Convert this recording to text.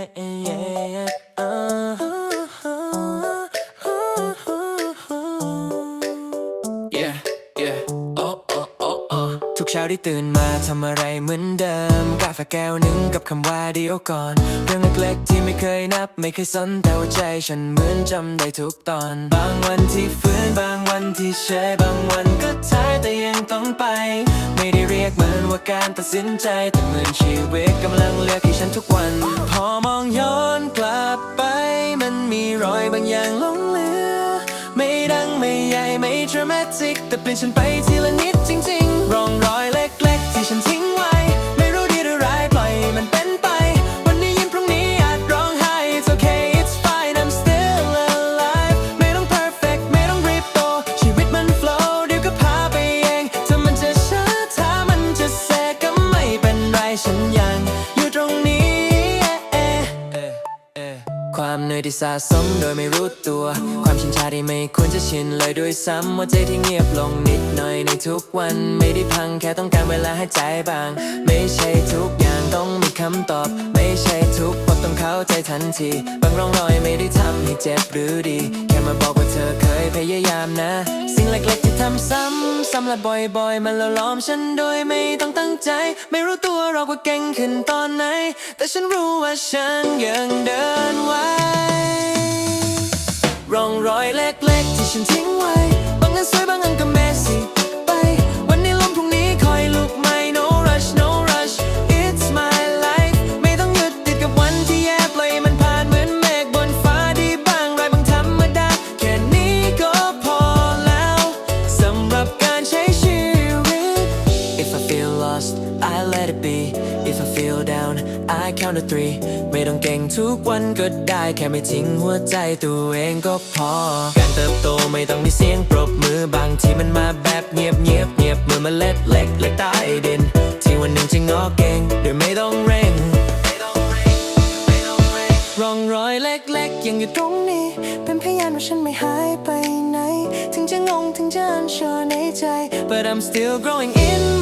and เช้าที่ตื่นมาทำอะไรเหมือนเดิม กาแฟแก้วหนึ่งกับคำว่าเดียวก่อน เรื่องเล็กๆที่ไม่เคยนับ ไม่เคยสนแต่ว่าใจฉันเหมือนจำได้ทุกตอน บางวันที่ฟื้นบางวันที่เฉยบางวันก็ท้ายแต่ยังต้องไป ไม่ได้เรียกมันว่าการตัดสินใจแต่เหมือนชีวิตกำลังเลือกให้ฉันทุกวัน พอมองย้อนกลับ จิก แต่เปลี่ยนฉันไปทีละนิดจริง ๆ ร่องรอย ที่สะสมโดยไม่รู้ตัว ความชินชาที่ไม่ควรจะชินเลยด้วยซ้ำหัวใจที่เงียบลงนิดหน่อยในทุกวัน ไม่ได้พังแค่ต้องการเวลาให้ใจบาง ไม่ใช่ทุกอย่างต้องมีคำตอบ ไม่ใช่ทุกบทต้องเข้าใจทันที บางร่องรอยไม่ได้ทำให้เจ็บหรือดี แค่มาบอกว่าเธอเคยพยายามนะ สิ่งเล็กๆที่ทำซ้ำซ้ำและบ่อยๆ มันละล้อมฉันโดยไม่ต้องตั้งใจ ไม่รู้ตัวหรอกว่าเก่งขึ้นตอนไหน แต่ฉันรู้ว่าฉันยังเดิน ล็กๆ If I feel down I count to three ไม่ต้องเก่งทุกวันก็ได้ แค่ไม่ทิ้งหัวใจตัวเองก็พอ การเติบโตไม่ต้องมีเสียงปรบมือบางทีมันมาแบบเงียบเงียบเงียบเมื่อเมล็ดเล็กเล็กใต้ดิน ที่วันหนึ่งจะงอกเก่งโดยไม่ต้องเร่งร่องรอยเล็กๆยังอยู่ตรงนี้ เป็นพยานว่าฉันไม่หายไปไหน ถึงจะงงถึงจะอันชัวในใจ but I'm still growing in